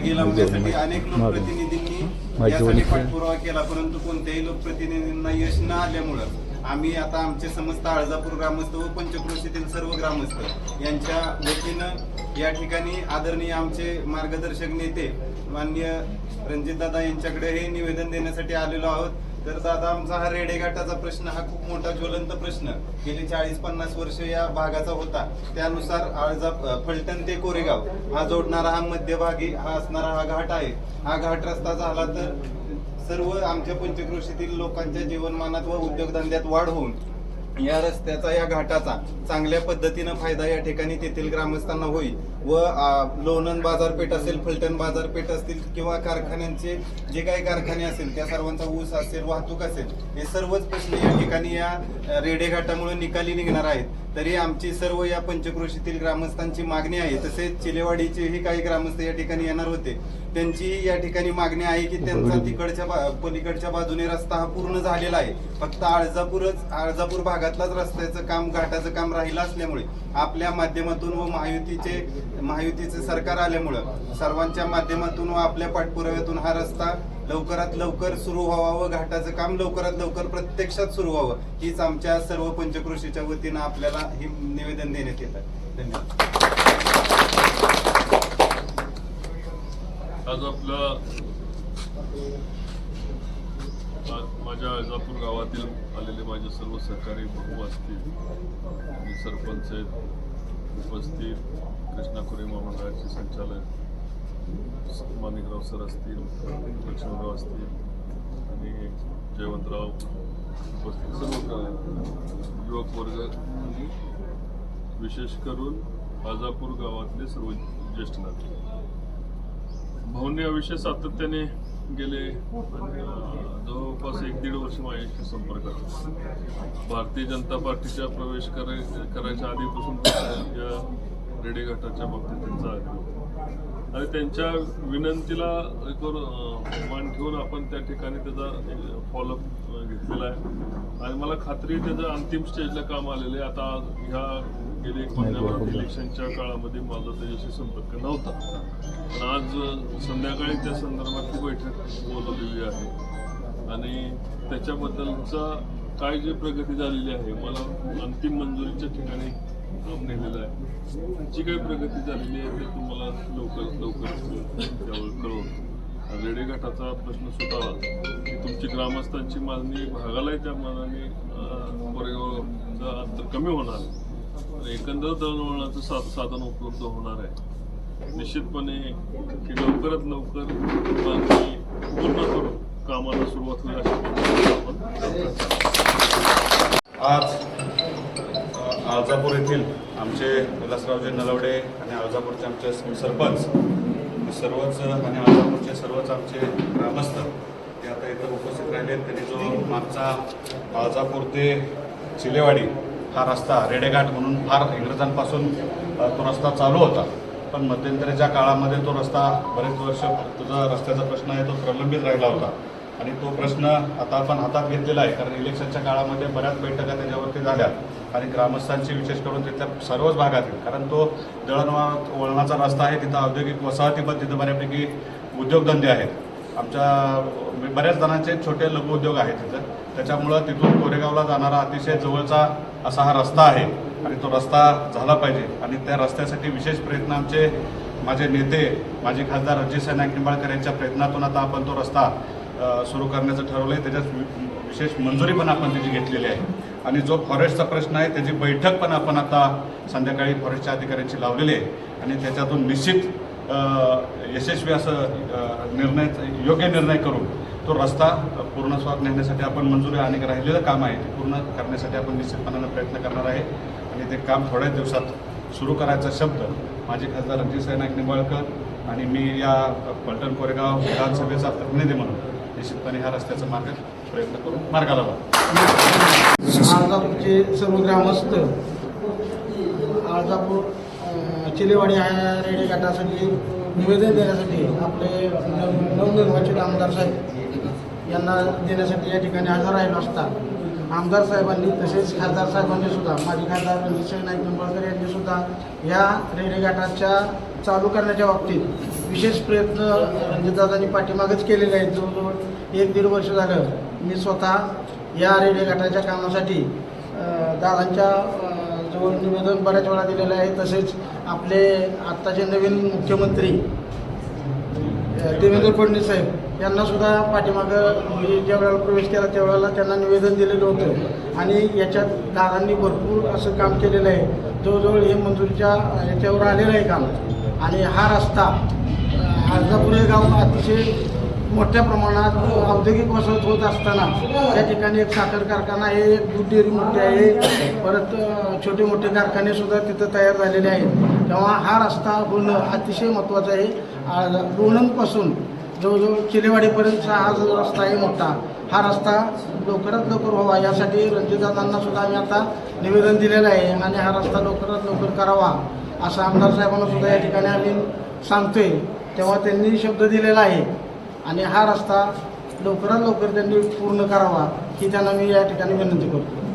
मार्गी लावण्यासाठी अनेक लोकप्रतिनिधींनी यासाठी पाठपुरावा केला परंतु कोणत्याही लोकप्रतिनिधींना यश न आल्यामुळं आम्ही आता आमचे समस्त आळजापूर ग्रामस्थ व पंचक्रोशीतील सर्व ग्रामस्थ यांच्या वतीनं या ठिकाणी आदरणीय आमचे मार्गदर्शक नेते माननीय रणजितदादा यांच्याकडे हे निवेदन देण्यासाठी आलेलो आहोत. तर दादा आमचा हा रेडेघाटाचा प्रश्न हा खूप मोठा ज्वलंत प्रश्न. गेली चाळीस पन्नास वर्ष या भागाचा होता. त्यानुसार आळजा फलटण ते कोरेगाव हा जोडणारा हा मध्यभागी हा असणारा हा घाट आहे. हा घाट रस्ता झाला तर सर्व आमच्या पंचक्रोशीतील लोकांच्या जीवनमानात व उद्योगधंद्यात वाढ होऊन या रस्त्याचा या घाटाचा चांगल्या पद्धतीनं फायदा या ठिकाणी तेथील ग्रामस्थांना होईल. व लोणंद बाजारपेठ असेल फलटण बाजारपेठ असतील किंवा कारखान्यांचे जे काही कारखाने असेल त्या सर्वांचा ऊस असेल वाहतूक असेल हे सर्वच प्रश्न या ठिकाणी या रेडे घाटामुळे निकाली निघणार आहेत. तरी आमची सर्व या पंचक्रोशीतील ग्रामस्थांची मागणी आहे. तसेच चिलेवाडीचेही काही ग्रामस्थ या ठिकाणी येणार होते. त्यांची या ठिकाणी मागणी आहे की त्यांचा तिकडच्या पलीकडच्या बाजूने रस्ता हा पूर्ण झालेला आहे. फक्त आळजापूरच आळजापूर भागातलाच रस्त्याचं काम घाटाचं काम राहिलं असल्यामुळे आपल्या माध्यमातून व महायुतीचे महायुतीचे सरकार आल्यामुळं सर्वांच्या माध्यमातून व आपल्या पाठपुराव्यातून हा रस्ता लवकरात लवकर सुरू व्हावं व घाटाचं काम लवकरात लवकर प्रत्यक्षात सुरू व्हावं हीच आमच्या सर्व पंचक्रोशीच्या वतीनं आपल्याला हे निवेदन देण्यात येतं. आहे धन्यवाद. आज आपलं माझ्या अजापूर गावातील आलेले माझे सर्व सहकारी बहू असतील सरपंच आहेत उपस्थित कृष्णा खुरे महामंडळाचे संचालक माणिकराव सर असतील लक्ष्मणराव असतील आणि जयवंतराव उपस्थित सर्व युवक वर्ग विशेष करून आजापूर गावातले सर्व ज्येष्ठ नागरिक भाऊंनी हा विषय सातत्याने गेले जवळपास एक दीड वर्ष माझ्याशी संपर्कात भारतीय जनता पार्टीच्या प्रवेश करायच्या आधीपासून या रेडेघाटाच्या बाबतीत त्यांचा आग्रह होता. आणि त्यांच्या विनंतीला मान ठेवून आपण त्या ठिकाणी त्याचा फॉलोअप घेतलेला आहे. आणि मला खात्री आहे त्याचं अंतिम स्टेजला काम आलेलं आहे. आता ह्या गेले एक महिन्याभर इलेक्शनच्या काळामध्ये माझा त्याच्याशी संपर्क नव्हता. पण आज संध्याकाळी त्या संदर्भातली बैठक बोलवलेली आहे. आणि त्याच्याबद्दलचा काय जे प्रगती झालेली आहे मला अंतिम मंजुरीच्या ठिकाणी काम नेलेला आहे. जी काही प्रगती झालेली आहे ते तुम्हाला लवकर लवकर त्यावर कळवतो. रेडेघाटाचा प्रश्न सुटावा. तुमची ग्रामस्थांची मागणी भागालाही त्या मानाने कोरेगावचं अंतर कमी होणार आहे. एकंदर दळणवळणाचं सा साधन उपलब्ध होणार आहे. निश्चितपणे की लवकरात लवकर मागणी पूर्ण करून कामाला सुरुवात होईल अशा आज अळजापूर येथील आमचे विलासरावजी नलवडे आणि अळजापूरचे आमचे सरपंच सर्वच आणि अळजापूरचे सर्वच आमचे ग्रामस्थ ते आता इथं उपस्थित राहिले त्यांनी जो मागचा आळजापूर ते चिलेवाडी हा रस्ता रेडेघाट म्हणून फार इंग्रजांपासून तो रस्ता चालू होता. पण मध्यंतरीच्या काळामध्ये तो रस्ता बरेच वर्ष तुझा रस्त्याचा प्रश्न आहे तो प्रलंबित राहिला होता. आणि तो प्रश्न आता आपण हातात घेतलेला आहे. कारण इलेक्शनच्या काळामध्ये बऱ्याच बैठका त्याच्यावरती झाल्या. आणि ग्रामस्थांची विशेष करून तिथल्या सर्वच भागातील कारण तो दळणवळण वळणाचा रस्ता आहे तिथं औद्योगिक वसाहती पण तिथं बऱ्यापैकी उद्योगधंदे आहेत. आमच्या बऱ्याच जणांचे छोटे लघु उद्योग आहेत तिथं. त्याच्यामुळं तिथून कोरेगावला जाणारा अतिशय जवळचा असा हा रस्ता आहे आणि तो रस्ता झाला पाहिजे. आणि त्या रस्त्यासाठी विशेष प्रयत्न आमचे माझे नेते माजी खासदार रणजित नाईक निंबाळकर यांच्या प्रयत्नातून आता आपण तो रस्ता सुरू करण्याचं ठरवलं आहे त्याच्यात वि- विशेष मंजुरी पण आपण त्याची घेतलेली आहे. आणि जो फॉरेस्टचा प्रश्न आहे त्याची बैठक पण आपण आता संध्याकाळी फॉरेस्टच्या अधिकाऱ्यांची लावलेली आहे. आणि त्याच्यातून निश्चित यशस्वी असं निर्णय योग्य निर्णय करून तो रस्ता पूर्ण स्वाद नेण्यासाठी आपण मंजुरी आणि राहिलेलं काम आहे ते पूर्ण करण्यासाठी आपण निश्चितपणानं प्रयत्न करणार आहे. आणि ते काम थोड्याच दिवसात सुरू करायचा शब्द माझे खासदार रणजित नाईक निंबाळकर आणि मी या पलटण कोरेगाव विधानसभेचा प्रतिनिधी म्हणून निश्चितपणे ह्या रस्त्याचा मार्ग प्रयत्न करून मार्गाला लावू. आळजापूरचे सर्व ग्रामस्थ आळजापूर चिलेवाडी रेडे गटासाठी निवेदन देण्यासाठी आपले नव- नवनिर्वाचित आमदार साहेब यांना देण्यासाठी या ठिकाणी हजर राहिलो असता. आमदार साहेबांनी तसेच खासदार साहेबांनी सुद्धा माजी खासदार रणजित नाईक निंबाळकर यांनी सुद्धा या रेडेघाटाच्या चालू करण्याच्या बाबतीत विशेष प्रयत्न म्हणजे रणजितदादांनी पाठीमागच केलेले आहेत. जवळजवळ एक दीड वर्ष झालं मी स्वतः या रेल्वे घाटाच्या कामासाठी दादांच्या जवळ निवेदन बऱ्याच वेळा दिलेलं आहे. तसेच आपले आत्ताचे नवीन मुख्यमंत्री देवेंद्र फडणवीस साहेब यांना सुद्धा पाठीमागं मी ज्या वेळेला प्रवेश केला त्यावेळेला त्यांना निवेदन दिलेलं होतं. आणि याच्यात दादांनी भरपूर असं काम केलेलं आहे. जवळजवळ हे मंजूरच्या याच्यावर आलेलं आहे काम. आणि हा रस्ता अ, अर्धापूर हे गाव अतिशय मोठ्या प्रमाणात औद्योगिक वसत होत असताना त्या ठिकाणी एक साखर कारखाना आहे एक दूध डेअरी मोठी आहे परत छोटे मोठे कारखाने सुद्धा तिथं तयार झालेले आहेत. तेव्हा हा रस्ता होणं अतिशय महत्त्वाचं आहे. आ, लोणंदपासून जवळजवळ चिलेवाडीपर्यंतचा हा जो रस्ता आहे मोठा हा रस्ता लवकरात लवकर व्हावा यासाठी रणजितदादांना सुद्धा आम्ही आता निवेदन दिलेलं आहे आणि हा रस्ता लवकरात लवकर करावा असं आमदार साहेबांना सुद्धा या ठिकाणी आम्ही सांगतोय. तेव्हा त्यांनी शब्द दिलेला आहे. आणि हा रस्ता लवकरात लवकर त्यांनी पूर्ण करावा ही त्यांना मी या ठिकाणी विनंती करतो.